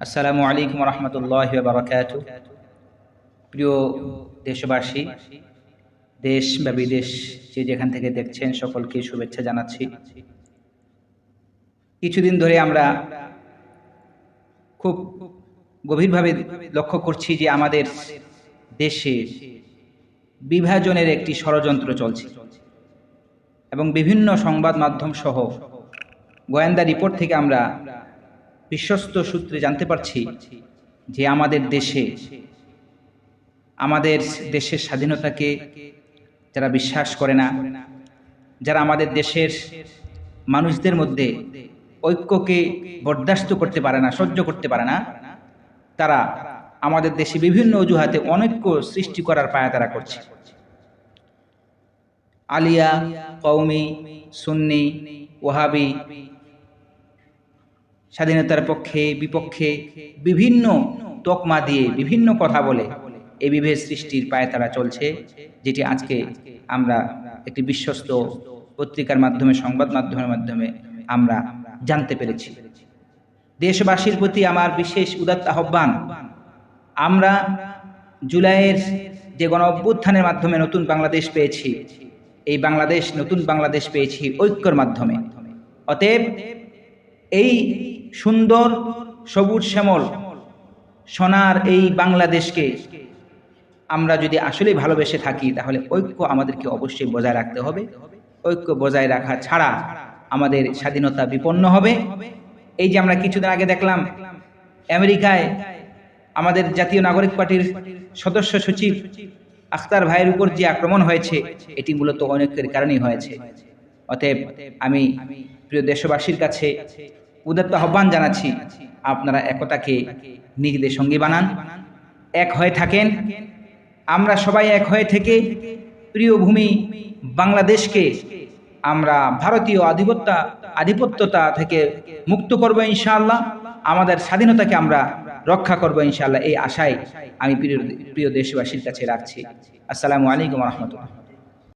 আসসালামু আলাইকুম রহমতুল্লাহ বারকাত প্রিয় দেশবাসী দেশ বা বিদেশ যে যেখান থেকে দেখছেন সকলকে শুভেচ্ছা জানাচ্ছি। কিছুদিন ধরে আমরা খুব গভীরভাবে লক্ষ্য করছি যে আমাদের দেশে বিভাজনের একটি ষড়যন্ত্র চলছে এবং বিভিন্ন সংবাদ মাধ্যম সহ গোয়েন্দা রিপোর্ট থেকে আমরা বিশ্বস্ত সূত্রে জানতে পারছি যে আমাদের দেশে, আমাদের দেশের স্বাধীনতাকে যারা বিশ্বাস করে না, যারা আমাদের দেশের মানুষদের মধ্যে ঐক্যকে বরদাস্ত করতে পারে না, সহ্য করতে পারে না, তারা আমাদের দেশে বিভিন্ন অজুহাতে অনৈক্য সৃষ্টি করার পায়া তারা করছে। আলিয়া কৌমি সুন্নি ওহাবি স্বাধীনতার পক্ষে, বিপক্ষে বিভিন্ন তকমা দিয়ে বিভিন্ন কথা বলে এই বিভেদ সৃষ্টির পায়ে তারা চলছে, যেটি আজকে আমরা একটি বিশ্বস্ত পত্রিকার মাধ্যমে, সংবাদ মাধ্যমের মাধ্যমে আমরা জানতে পেরেছি। দেশবাসীর প্রতি আমার বিশেষ উদাত্ত আহ্বান, আমরা জুলাইয়ের যে গণ অভ্যুত্থানের মাধ্যমে নতুন বাংলাদেশ পেয়েছি, এই বাংলাদেশ, নতুন বাংলাদেশ পেয়েছি ঐক্যর মাধ্যমে। অতএব এই সুন্দর সবুজ শ্যামল সোনার এই বাংলাদেশকে আমরা যদি আসলেই ভালোবেসে থাকি, তাহলে ঐক্য আমাদেরকে অবশ্যই বজায় রাখতে হবে। ঐক্য বজায় রাখা ছাড়া আমাদের স্বাধীনতা বিপন্ন হবে। এই যে আমরা কিছুদিন আগে দেখলাম, আমেরিকায় আমাদের জাতীয় নাগরিক পার্টির সদস্য সচিব আখতার ভাইয়ের উপর যে আক্রমণ হয়েছে, এটি মূলত অনেকের কারণেই হয়েছে। অতএব আমি প্রিয় দেশবাসীর কাছে উদাত্ত আহ্বান জানাচ্ছি আপনারা একতাকে নিজেদের সঙ্গী বানান, এক হয়ে থাকেন। আমরা সবাই এক হয়ে থেকে প্রিয় ভূমি বাংলাদেশকে আমরা ভারতীয় আধিপত্যা, আধিপত্যতা থেকে মুক্ত করব ইনশাআল্লাহ। আমাদের স্বাধীনতাকে আমরা রক্ষা করব ইনশাআল্লাহ। এই আশায় আমি প্রিয় প্রিয় দেশবাসীর কাছে রাখছি। আসসালামু আলাইকুম রহমতুল্লাহ।